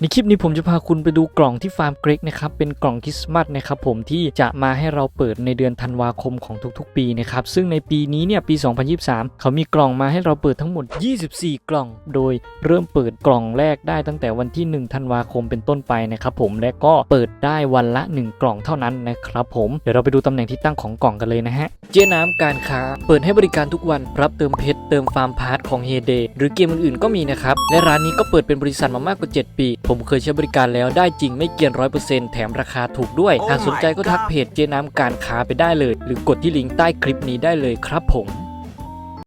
ในคลิปนี้ผมจะพาคุณไปดูกล่องที่ฟาร์มเกรกนะครับเป็นกล่องคริสต์มาสนะครับผมที่จะมาให้เราเปิดในเดือนธันวาคมของทุกๆ ปีนะครับซึ่งในปีนี้เนี่ยปี 2023 เขามีกล่องมาให้เราเปิดทั้งหมด 24 กล่อง โดยเริ่มเปิดกล่องแรกได้ตั้งแต่วันที่ 1 ธันวาคมเป็นต้นไปนะครับผมและก็เปิดได้วันละ 1 กล่องเท่านั้นนะครับผมเดี๋ยวเราไปดูตำแหน่งที่ตั้งของกล่องกันเลยนะฮะเจ๊น้ำการค้า เปิดให้บริการทุกวันรับเติมเพชรเติมฟาร์มพาร์ทของเฮเดหรือเกมอื่นๆก็มีนะครับและร้านนี้ก็เปิดเป็นบริษัทมามากกว่า 7 ปีผมเคยใช้บริการแล้วได้จริงไม่เกินร้อยเปอร์เซ็นต์แถมราคาถูกด้วย Oh หากสนใจก็ my ทัก God เพจเจน้ำการค้าไปได้เลย หรือกดที่ลิงก์ใต้คลิปนี้ได้เลยครับผม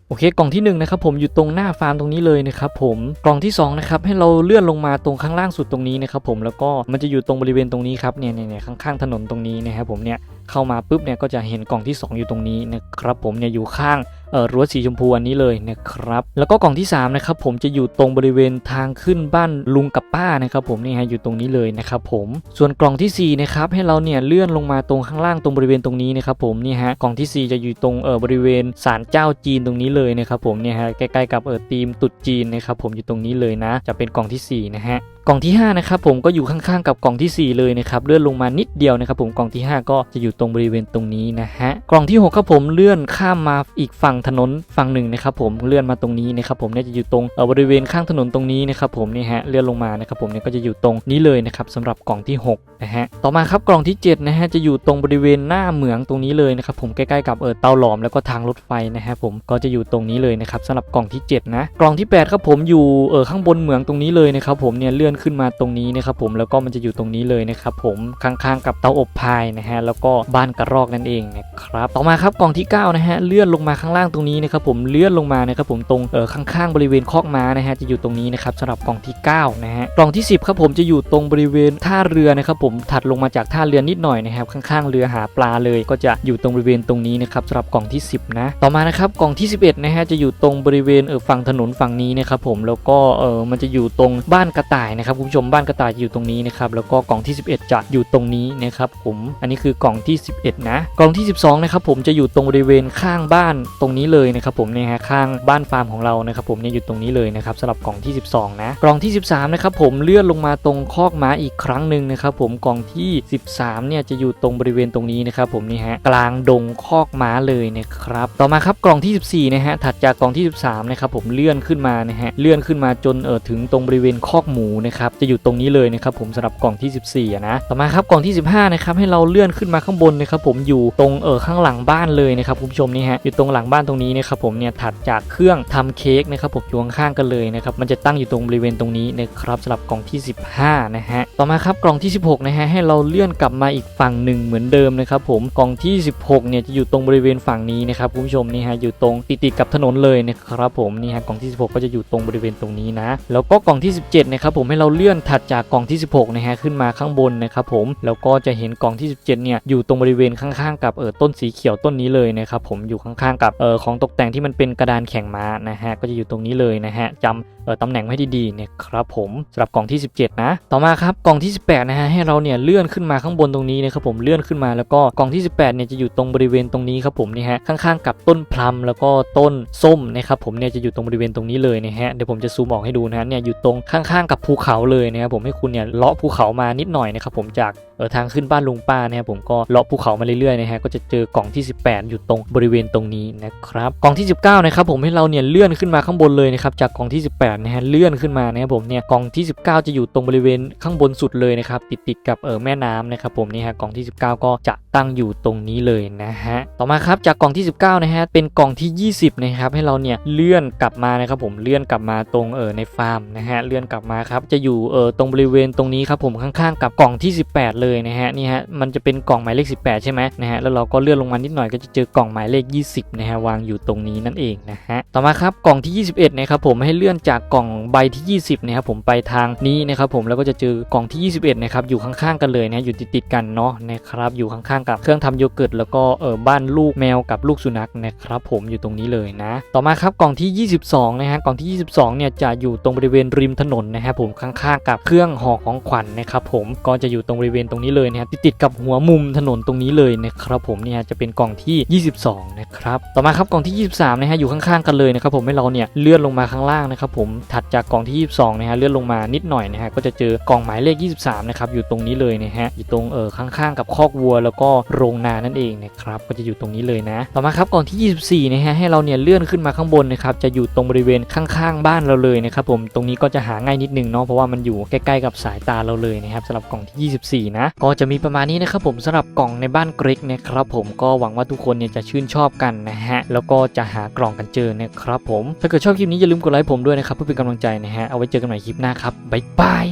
โอเคกล่องที่1นงนะครับผมอยู่ตรงหน้าฟาร์มตรงนี้เลยนะครับผมกล่องที่2นะครับให้เราเลื่อนลงมาตรงข้างล่างสุดตรงนี้นะครับผมแล้วก็มันจะอยู่ตรงบริเวณตรงนี้ครับเนี่ยเนี่ยเนี่ยข้างๆถนนตรงนี้นะครับผมเนี่ย เข้ามาปุ๊บเนี่ยก็จะเห็นกล่องที่ 2 อยู่ตรงนี้นะครับผมเนี่ยอยู่ข้างเอ่อรั้วสีชมพูอันนี้เลยนะครับแล้วก็กล่องที่3นะครับผมจะอยู่ตรงบริเวณทางขึ้นบ้านลุงกับป้านะครับผมนี่ฮะอยู่ตรงนี้เลยนะครับผมส่วนกล่องที่สี่นะครับให้เราเนี่ยเลื่อนลงมาตรงข้างล่างตรงบริเวณตรงนี้นะครับผมนี่ฮะกล่องที่สี่จะอยู่ตรงเอ่อบริเวณศาลเจ้าจีนตรงนี้เลยนะครับผมเนี่ยฮะใกล้ๆกับเอ่อธีมตรุษจีนนะครับผมอยู่ตรงนี้เลยนะ จะเป็นกล่องที่สี่นะฮะ กล่องที่5นะครับผมก็อยู่ข้างๆกับกล่องทีสี่ 4 เลยนะครับเลื่อนลงมานิดเดียวนะครับผมกล่องที่ 5 ก็จะอยู่ตรงบริเวณตรงนี้นะฮะกล่องที่6ครับผมเลื่อนข้ามมาอีกฝั่งถนนฝั่งหนึ่งนะครับผมเลื่อนมาตรงนี้นะครับผมเนี่ยจะอยู่ตรงบริเวณข้างถนนตรงนี้นะครับผมนี่ฮะเลื่อนลงมานะครับผมเนี่ยก็จะอยู่ตรงนี้เลยนะครับสำหรับกล่องที่6นะฮะต่อมาครับกล่องที่7นะฮะจะอยู่ตรงบริเวณหน้าเหมืองตรงนี้เลยนะครับผมใกล้ๆกับเออเตาหลอมแล้วก็ทางรถไฟนะฮะผมก็จะอยู่ตรงนี้เลยนะครับสำหรับกล่องที่7นะกล่องที่8ครับผมอยู่เออข้างบนเหมืองตรงนี้เลยนะครับผมเนี่ยเลื่อนขึ้นมาตรงนี้นะครับผมแล้วก็มันจะอยู่ตรงนี้เลยนะครับผมข้างๆกับเตาอบพายนะฮะแล้วก็บ้านกระรอกนั่นเองนะครับต่อมาครับกล่องที่9นะฮะเลื่อนลงมาข้างล่างตรงนี้นะครับผมเลื่อนลงมานะครับผมตรงเออข้างๆบริเวณคอกม้านะฮะจะอยู่ตรงนี้นะครับสำหรับกล่องที่9นะฮะกล่องที่ 10ครับผมจะอยู่ตรงบริเวณท่าเรือนะครับผมถัดลงมาจากท่าเรือนิดหน่อยนะครับข้างๆ เรือหาปลาเลย ก็จะอยู่ตรงบริเวณตรงนี้นะครับสำหรับกล่องที่ 10 นะ ต่อมานะครับกล่องที่ 11นะฮะจะอยู่ตรงบริเวณเออฝั่งถนนฝั่งนี้นะครับผมแล้วก็เออมันจะอยู่ตรงบ้านกระต่ายนะครับครับคุณผู้ชมบ้านกระต่ายจะอยู่ตรงนี้นะครับแล้วก็กล่องที่ 11 จะอยู่ตรงนี้นะครับผมอันนี้คือกล่องที่ 11 นะกล่องที่ 12นะครับผมจะอยู่ตรงบริเวณข้างบ้านตรงนี้เลยนะครับผมเนี่ยฮะข้างบ้านฟาร์มของเรานะครับผมเนี่ยอยู่ตรงนี้เลยนะครับสำหรับกล่องที่ 12 นะกล่องที่ 13นะครับผมเลื่อนลงมาตรงคอกม้าอีกครั้งหนึ่งนะครับผมกล่องที่ 13เนี่ยจะอยู่ตรงบริเวณตรงนี้นะครับผมนี่ฮะกลางดงคอกม้าเลยนะครับต่อมาครับกล่องที่ 14นะฮะถัดจากกล่องที่ 13นะครับผมเลื่อนขึ้นมานะฮะเลื่อนขึ้นมาจนเออถึงตรงบริเวณคอกหมูนะครับจะอยู่ตรงนี้เลยนะครับผมสำหรับกล่องที่14นะต่อมาครับกล่องที่ 15นะครับให้เราเลื่อนขึ้นมาข้างบนนะครับผมอยู่ตรงเออข้างหลังบ้านเลยนะครับคุณผู้ชมนี่ฮะอยู่ตรงหลังบ้านตรงนี้นะครับผมเนี่ยถัดจากเครื่องทำเค้กนะครับผมอยู่ข้างกันเลยนะครับมันจะตั้งอยู่ตรงบริเวณตรงนี้นะครับสำหรับกล่องที่ 15นะฮะต่อมาครับกล่องที่ 16นะฮะให้เราเลื่อนกลับมาอีกฝั่งหนึ่งเหมือนเดิมนะครับผมกล่องที่ 16เนี่ยจะอยู่ตรงบริเวณฝั่งนี้นะครับคุณผู้ชมนี่ฮะอยู่ตรงติดติดๆกับถนนเลยนะครับผมนี่ฮะกล่องที่ 16 ก็จะอยู่ตรงบริเวณตรงนี้นะแล้วก็กล่องที่ 17นะครับผมให้เราเลื่อนถัดจากกล่องที่ 16นะฮะขึ้นมาข้างบนนะครับผมแล้วก็จะเห็นกล่องที่ 17เนี่ยอยู่ตรงบริเวณข้างๆ กับเออต้นสีเขียวต้นนี้เลยนะครับผมอยู่ข้างๆ กับเออของตกแต่งที่มันเป็นกระดานแข่งม้านะฮะก็จะอยู่ตรงนี้เลยนะฮะจำเออตำแหน่งไว้ดีๆเนี่ยครับผมสำหรับกล่องที่ 17 นะ ต่อมาครับกล่องที่ 18 นะฮะให้เราเนี่ยเลื่อนขึ้นมาข้างบนตรงนี้นะครับผมเลื่อนขึ้นมาแล้วก็กล่องที่ 18 เนี่ยจะอยู่ตรงบริเวณตรงนี้ครับผมนี่ฮะข้างๆ กับต้นพลัมแล้วก็ต้นส้มนะครับผมเนี่ยจะอยู่ตรงบริเวณตรงนี้เลยนะฮะเดี๋ยวผมจะซูมออกให้ดูนะฮะเนี่ยอยู่ตรงข้างๆ กับภูเขาเลยนะครับผมให้คุณเนี่ยเลาะภูเขามานิดหน่อยนะครับผมจากเออทางขึ้นบ้านลุงป้านะครับผมก็เลาะภูเขามาเรื่อยๆนะฮะก็จะเจอกล่องที่ 18 อยู่ตรงบริเวณตรงนี้นะครับกล่องที่ 19นะครับผมให้เราเนี่ยเลื่อนขึ้นมาข้างบนเลยนะครับจากกล่องที่ 18นะฮะเลื่อนขึ้นมานะครับผมเนี่ยกล่องที่ 19 จะอยู่ตรงบริเวณข้างบนสุดเลยนะครับติดติดๆกับเออแม่น้ำนะครับผมนี่ฮะกล่องที่ 19 ก็จะตั้งอยู่ตรงนี้เลยนะฮะต่อมาครับจากกล่องที่ 19นะฮะเป็นกล่องที่ 20นะครับให้เราเนี่ยเลื่อนกลับมานะครับผมเลื่อนกลับมาตรงเออในฟาร์มนะฮะเลื่อนกลับมาครับจะอยู่เออตรงบริเวณตรงนี้ครับผมข้างๆ กับกล่องที่ 18 เลยนะฮะนี่ฮะมันจะเป็นกล่องหมายเลข 18 ใช่ไหมนะฮะแล้วเราก็เลื่อนลงมานิดหน่อยก็จะเจอกล่องหมายเลข 20 นะฮะวางอยู่ตรงนี้นั่นเองนะฮะต่อมาครับกล่องที่ 21 นะครับผมให้เลื่อนจากกล่องใบที่ 20 นะครับผมไปทางนี้นะครับผมแล้วก็จะเจอกล่องที่ 21 นะครับอยู่ข้างๆ กันเลยนะอยู่ติดๆกันเนาะนะครับอยู่ข้างๆ กับเครื่องทำโยเกิร์ตแล้วก็เออบ้านลูกแมวกับลูกสุนัขนะครับผมอยู่ตรงนี้เลยนะ ต่อมาครับกล่องที่ 22 นะฮะกล่องที่ 22 เนี่ยจะอยู่ตรงบริเวณริมถนนนะครับผมข้ข้างๆ กับเครื่องห่อของขวัญนะครับผมก็จะอยู่ตรงบริเวณตรงนี้เลยนะฮะติดติดกับหัวมุมถนนตรงนี้เลยนะครับผมเนี่ยจะเป็นกล่องที่ 22 นะครับต่อมาครับกล่องที่ 23 นะฮะอยู่ข้างๆ กันเลยนะครับผมให้เราเนี่ยเลื่อนลงมาข้างล่างนะครับผมถัดจากกล่องที่ 22 นะฮะเลื่อนลงมานิดหน่อยนะฮะก็จะเจอกล่องหมายเลข 23 นะครับอยู่ตรงนี้เลยนะฮะอยู่ตรงเออข้างๆ กับคอกวัว แล้วก็โรงนานั่นเองนะครับก็จะอยู่ตรงนี้เลยนะ ต่อมาครับกล่องที่ 24 นะฮะให้เราเนี่ยเลื่อนขึ้นมาข้างบนนะครับจะอยู่ตรงบริเวณข้างๆ บ้านเราเลยนะครับผมตรงนี้ก็จะหาง่ายนิดนึงเนาะเพราะว่ามันอยู่ใกล้ๆกับสายตาเราเลยนะครับสำหรับกล่องที่ 24 นะ ก็จะมีประมาณนี้นะครับผมสำหรับกล่องในบ้านกริกนะครับผมก็หวังว่าทุกคนเนี่ยจะชื่นชอบกันนะฮะแล้วก็จะหากล่องกันเจอนะครับผมถ้าเกิดชอบคลิปนี้อย่าลืมกดไลค์ผมด้วยนะครับเพื่อเป็นกำลังใจนะฮะเอาไว้เจอกันใหม่คลิปหน้าครับบ๊ายบาย